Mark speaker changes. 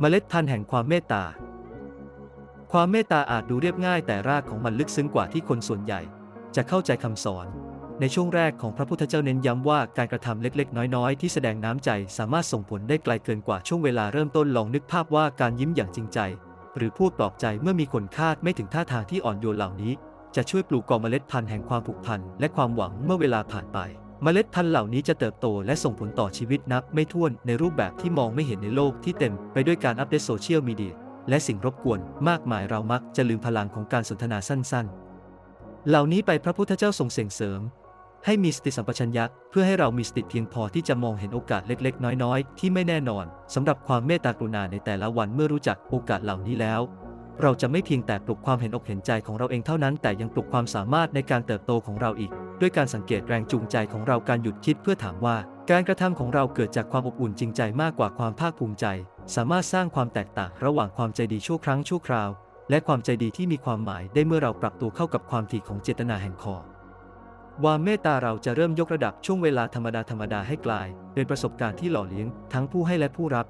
Speaker 1: เมล็ดพันธุ์แห่งความเมตตา ความเมตตาอาจดูเรียบง่ายแต่รากของมันลึกซึ้งกว่าที่คนส่วนใหญ่ จะเข้าใจคำสอน ในช่วงแรกของพระพุทธเจ้าเน้นย้ำว่าการกระทำเล็กๆ น้อยๆ ที่แสดงน้ำใจสามารถส่งผลได้ไกลเกินกว่าช่วงเวลาเริ่มต้นลองนึกภาพว่าการยิ้มอย่างจริงใจ หรือพูดปลอบใจเมื่อมีคนคาดไม่ถึงท่าทางที่อ่อนโยนเหล่านี้ จะช่วยปลูกกองเมล็ดพันธุ์แห่งความผูกพันและความหวังเมื่อเวลาผ่านไป เมล็ดพันธุ์เหล่านี้จะเติบโตและส่งผลต่อชีวิตนับไม่ถ้วนในรูปแบบที่มองไม่เห็นในโลกที่เต็มไปด้วยการอัปเดตโซเชียลมีเดียและสิ่งรบกวนมากมายเรามักจะลืมพลังของการสนทนาสั้นๆ เหล่านี้ไปพระพุทธเจ้าทรงเสริงเสริม ให้มีสติสัมปชัญญะเพื่อให้เรามีสติเพียงพอที่จะมองเห็นโอกาสเล็กๆ น้อยๆ ที่ไม่แน่นอนสำหรับความเมตตากรุณาในแต่ละวันเมื่อรู้จักโอกาสเหล่านี้แล้ว เราจะไม่เพียงแต่ปลุกความเห็นอกเห็นใจของเราเองเท่านั้น แต่ยังปลุกความสามารถในการเติบโตของเราอีก ด้วยการสังเกตแรงจูงใจของเราการหยุดคิดเพื่อถามว่า การกระทำของเราเกิดจากความอบอุ่นจริงใจมากกว่าความภาคภูมิใจ สามารถสร้างความแตกต่างระหว่างความใจดีชั่วครั้งชั่วคราว และความใจดีที่มีความหมายได้เมื่อเราปรับตัวเข้ากับความถี่ของเจตนาแห่งคอความเมตตาเราจะเริ่มยกระดับช่วงเวลาธรรมดาธรรมดาให้กลาย เป็นประสบการณ์ที่หล่อเลี้ยง ทั้งผู้ให้และผู้รับ